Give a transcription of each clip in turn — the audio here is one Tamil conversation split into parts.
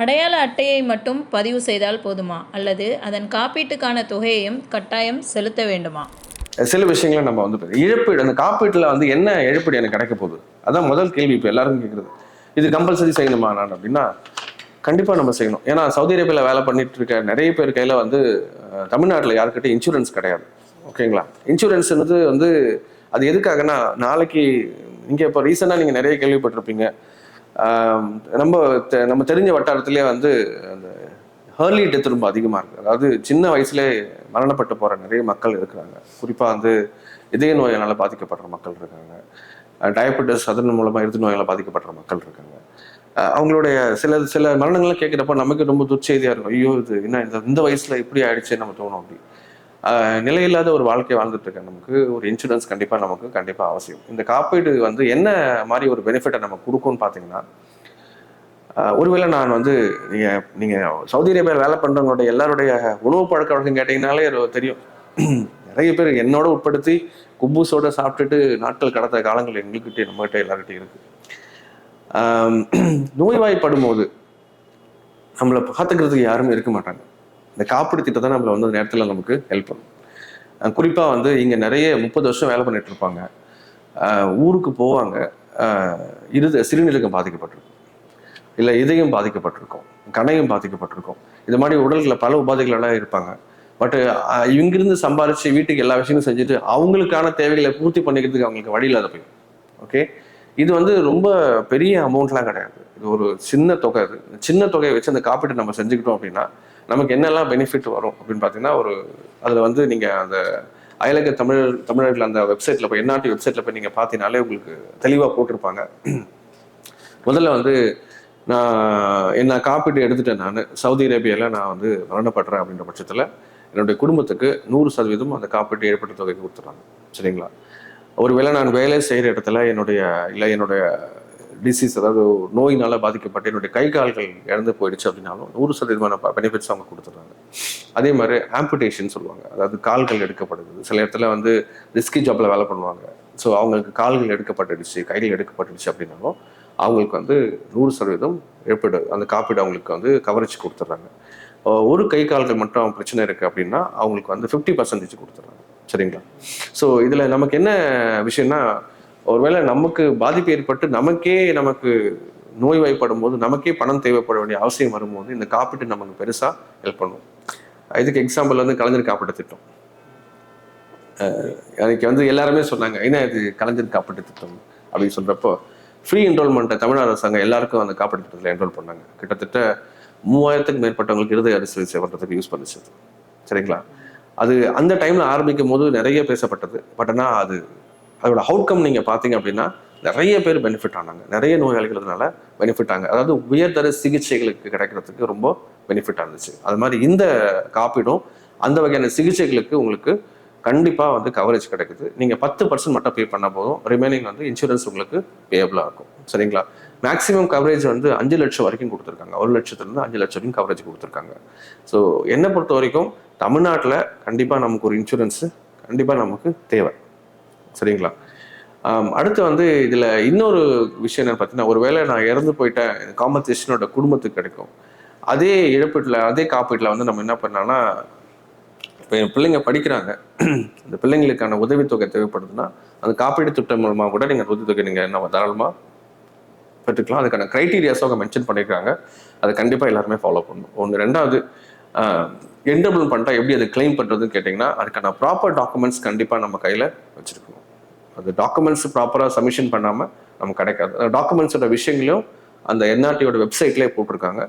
அடையாள அட்டையை மட்டும் பதிவு செய்தால் போதுமா? அல்லது அதன் காப்பீட்டுக்கான தொகையையும் கட்டாயம் செலுத்த வேண்டுமா? சில விஷயங்களை நம்ம வந்து இழப்பீடு அந்த காப்பீட்டில் வந்து என்ன இழப்பீடு எனக்கு கிடைக்க போகுது? அதான் முதல் கேள்வி இப்போ எல்லாரும் கேட்குறது இது கம்பல்சரி செய்யணுமா நான் அப்படின்னா கண்டிப்பாக நம்ம செய்யணும். ஏன்னா சவுதி அரேபியாவில் வேலை பண்ணிட்டு இருக்க நிறைய பேர் கையில் வந்து தமிழ்நாட்டில் யாருக்கிட்ட இன்சூரன்ஸ் கிடையாது. ஓகேங்களா? இன்சூரன்ஸ்ன்றது வந்து அது எதுக்காகனா நாளைக்கு இங்கே இப்போ ரீசெண்டாக நீங்கள் நிறைய கேள்விப்பட்டிருப்பீங்க. நம்ம தெ- நம்ம தெரிஞ்ச வட்டாரத்திலே வந்து அந்த ஹேர்லி டெத் ரொம்ப அதிகமாக இருக்குது அதாவது சின்ன வயசுலே மரணப்பட்டு போகிற நிறைய மக்கள் இருக்கிறாங்க. குறிப்பாக வந்து இதய நோயினால் பாதிக்கப்படுற மக்கள் இருக்காங்க. டயபெட்டிஸ் அதன் மூலமாக இறுதி நோயால் பாதிக்கப்படுற மக்கள் இருக்காங்க. அவங்களுடைய சில சில மரணங்கள்லாம் கேட்குறப்ப நமக்கு ரொம்ப துச்செய்தியாக இருக்கும். ஐயோ இது என்ன இந்த இந்த வயசில் இப்படி ஆயிடுச்சே நம்ம தோணும் அப்படி. நிலையில்லாத ஒரு வாழ்க்கை வாழ்ந்துட்டு இருக்க நமக்கு ஒரு இன்சூரன்ஸ் கண்டிப்பாக நமக்கு கண்டிப்பாக அவசியம். இந்த காப்பீடு வந்து என்ன மாதிரி ஒரு பெனிஃபிட்டை நமக்கு கொடுக்கும்னு பார்த்தீங்கன்னா ஒருவேளை நான் வந்து நீங்கள் நீங்கள் சவுதி அரேபியாவில் வேலை பண்ணுறவங்களோட எல்லாருடைய உணவு பழக்க வழக்கம் கேட்டீங்கனாலே ஒரு தெரியும். நிறைய பேர் என்னோட உட்படுத்தி குப்பூசோட சாப்பிட்டுட்டு நாட்கள் கடந்த காலங்கள் எங்கள்கிட்ட நம்மகிட்ட எல்லார்கிட்டையும் இருக்கு. நோய்வாய்ப்படும் போது நம்மளை பார்த்துக்கிறதுக்கு யாருமே இருக்க மாட்டாங்க. இந்த காப்பீடு திட்டம் தான் நம்மளை வந்து அந்த நேரத்தில் நமக்கு ஹெல்ப் பண்ணும். குறிப்பாக வந்து இங்கே நிறைய முப்பது வருஷம் வேலை பண்ணிட்டு இருப்பாங்க. ஊருக்கு போவாங்க. ஆஹ் இருத சிறுநீரகம் பாதிக்கப்பட்டிருக்கும். இல்லை இதயம் பாதிக்கப்பட்டிருக்கும். கணையும் பாதிக்கப்பட்டிருக்கும். இது மாதிரி உடல்களில் பல உபாதைகளெல்லாம் இருப்பாங்க. பட் இங்கிருந்து சம்பாரித்து வீட்டுக்கு எல்லா விஷயமும் செஞ்சுட்டு அவங்களுக்கான தேவைகளை பூர்த்தி பண்ணிக்கிறதுக்கு அவங்களுக்கு வழி இல்லாத போயிடும். ஓகே இது வந்து ரொம்ப பெரிய அமௌண்ட்லாம் கிடையாது. இது ஒரு சின்ன தொகை அது. இந்த சின்ன தொகையை வச்சு அந்த காப்பீட்டை நம்ம செஞ்சுக்கிட்டோம் அப்படின்னா நமக்கு என்னெல்லாம் பெனிஃபிட் வரும் அப்படின்னு பார்த்தீங்கன்னா ஒரு அதில் வந்து நீங்கள் அந்த அயலக தமிழர் தமிழர்கள் அந்த வெப்சைட்டில் போய் என்ஆர்டி வெப்சைட்டில் போய் நீங்கள் பார்த்தீங்கனாலே உங்களுக்கு தெளிவாக போட்டிருப்பாங்க. முதல்ல வந்து நான் என்ன காப்பீடு எடுத்துட்டேன் நான். சவுதி அரேபியாவில் நான் வந்து மரணப்படுறேன் அப்படின்ற பட்சத்தில் என்னுடைய குடும்பத்துக்கு நூறு சதவீதம் அந்த காப்பீட்டு ஏற்பட்ட தொகை கொடுத்துட்றாங்க. சரிங்களா? ஒருவேளை நான் வேலை செய்கிற இடத்துல என்னுடைய இல்லை என்னுடைய டிசீஸ் அதாவது நோயினால பாதிக்கப்பட்டு என்னுடைய கை கால்கள் இறந்து போயிடுச்சு அப்படின்னாலும் நூறு சதவீதமான பெனிஃபிட்ஸ் அவங்க கொடுத்துட்றாங்க. அதே மாதிரி ஆம்புடேஷன் சொல்லுவாங்க. அதாவது கால்கள் எடுக்கப்படுது. சில இடத்துல வந்து ரிஸ்கி ஜாப்ல வேலை பண்ணுவாங்க. ஸோ அவங்களுக்கு கால்கள் எடுக்கப்பட்டுடுச்சு கைகள் எடுக்கப்பட்டுடுச்சு அப்படின்னாலும் அவங்களுக்கு வந்து நூறு சதவீதம் ஏற்படு அந்த காப்பீடு அவங்களுக்கு வந்து கவரேஜ் கொடுத்துட்றாங்க. ஒரு கை கால்கள் மட்டும் பிரச்சனை இருக்குது அப்படின்னா அவங்களுக்கு வந்து ஃபிஃப்டி பர்சன்டேஜ் கொடுத்துட்றாங்க. சரிங்களா? ஸோ இதில் நமக்கு என்ன விஷயம்னா ஒருவேளை நமக்கு பாதிப்பு ஏற்பட்டு நமக்கே நமக்கு நோய்வாய்ப்படும் போது நமக்கே பணம் தேவைப்பட வேண்டிய அவசியம் வரும்போது இந்த காப்பீட்டு நமக்கு பெருசாக ஹெல்ப் பண்ணும் இதுக்கு எக்ஸாம்பிள் வந்து கலைஞர் காப்பீட்டு திட்டம். எனக்கு அன்னைக்கு வந்து எல்லாருமே சொன்னாங்க என்ன இது கலைஞர் காப்பீட்டு திட்டம்? அப்படின்னு சொல்கிறப்போ ஃப்ரீ என்ரோல்மெண்ட்டை தமிழ்நாடு அரசாங்கம் எல்லாருக்கும் அந்த காப்பீட்டு திட்டத்தில் என்ரோல் பண்ணாங்க. கிட்டத்தட்ட மூவாயிரத்துக்கு மேற்பட்டவங்களுக்கு இருதய அறுவை சிகிச்சை பண்ணுறதுக்கு யூஸ் பண்ணிச்சு. சரிங்களா? அது அந்த டைமில் ஆரம்பிக்கும் போது நிறைய பேசப்பட்டது. பட் ஆனால் அது அதோட அவுட்கம் நீங்க பார்த்தீங்க அப்படின்னா நிறைய பேர் பெனிஃபிட் ஆனாங்க. நிறைய நோயாளிகள் பெனிஃபிட் ஆங்க அதாவது உயர்தர சிகிச்சைகளுக்கு கிடைக்கிறதுக்கு ரொம்ப பெனிஃபிட் இருந்துச்சு. அது மாதிரி இந்த காப்பீடும் அந்த வகையான சிகிச்சைகளுக்கு உங்களுக்கு கண்டிப்பாக வந்து கவரேஜ் கிடைக்குது. நீங்கள் பத்து பர்சன்ட் மட்டும் பே பண்ண போதும். ரிமைனிங் வந்து இன்சூரன்ஸ் உங்களுக்கு பேபிளாக இருக்கும். சரிங்களா? மேக்ஸிமம் கவரேஜ் வந்து அஞ்சு லட்சம் வரைக்கும் கொடுத்துருக்காங்க. ஒரு லட்சத்துலேருந்து அஞ்சு லட்சம் வரைக்கும் கவரேஜ் கொடுத்துருக்காங்க. ஸோ என்னை பொறுத்த வரைக்கும் தமிழ்நாட்டில் கண்டிப்பாக நமக்கு ஒரு இன்சூரன்ஸு கண்டிப்பாக நமக்கு தேவை. சரிங்களா? அடுத்து வந்து இதில் இன்னொரு விஷயம் என்ன பார்த்தீங்கன்னா ஒருவேளை நான் இறந்து போயிட்டேன் காம்பன்சேஷனோட குடும்பத்துக்கு கிடைக்கும். அதே இழப்பீட்டில் அதே காப்பீட்டில் வந்து நம்ம என்ன பண்ணலாம்னா இப்போ என் பிள்ளைங்க படிக்கிறாங்க. அந்த பிள்ளைங்களுக்கான உதவித்தொகை தேவைப்படுதுன்னா அந்த காப்பீடு திட்டம் மூலமாக கூட நீங்கள் உதவித்தொகை நீங்கள் நம்ம தாராளமாக பெற்றுக்கலாம். அதுக்கான க்ரைட்டீரியாஸும் அவங்க மென்ஷன் பண்ணியிருக்காங்க அதை கண்டிப்பாக எல்லாருமே ஃபாலோ பண்ணணும். ஒன்று ரெண்டாவது என்டபிள் பண்ணிட்டா எப்படி அதை கிளைம் பண்ணுறதுன்னு கேட்டிங்கன்னா அதுக்கான ப்ராப்பர் டாக்குமெண்ட்ஸ் கண்டிப்பாக நம்ம கையில் வச்சுருக்கணும். அந்த டாக்குமெண்ட்ஸ் ப்ராப்பராக சப்மிஷன் பண்ணாமல் நமக்கு கிடைக்காது. டாக்குமெண்ட்ஸோட விஷயங்களையும் அந்த என்ஆர்டியோட வெப்சைட்லேயே போட்டிருக்காங்க.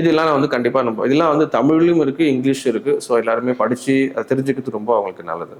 இதெல்லாம் வந்து கண்டிப்பாக நம்ம இதெல்லாம் வந்து தமிழ்லையும் இருக்குது இங்கிலீஷும் இருக்குது ஸோ எல்லாருமே படித்து அதை தெரிஞ்சுக்கிறது ரொம்ப அவங்களுக்கு நல்லது.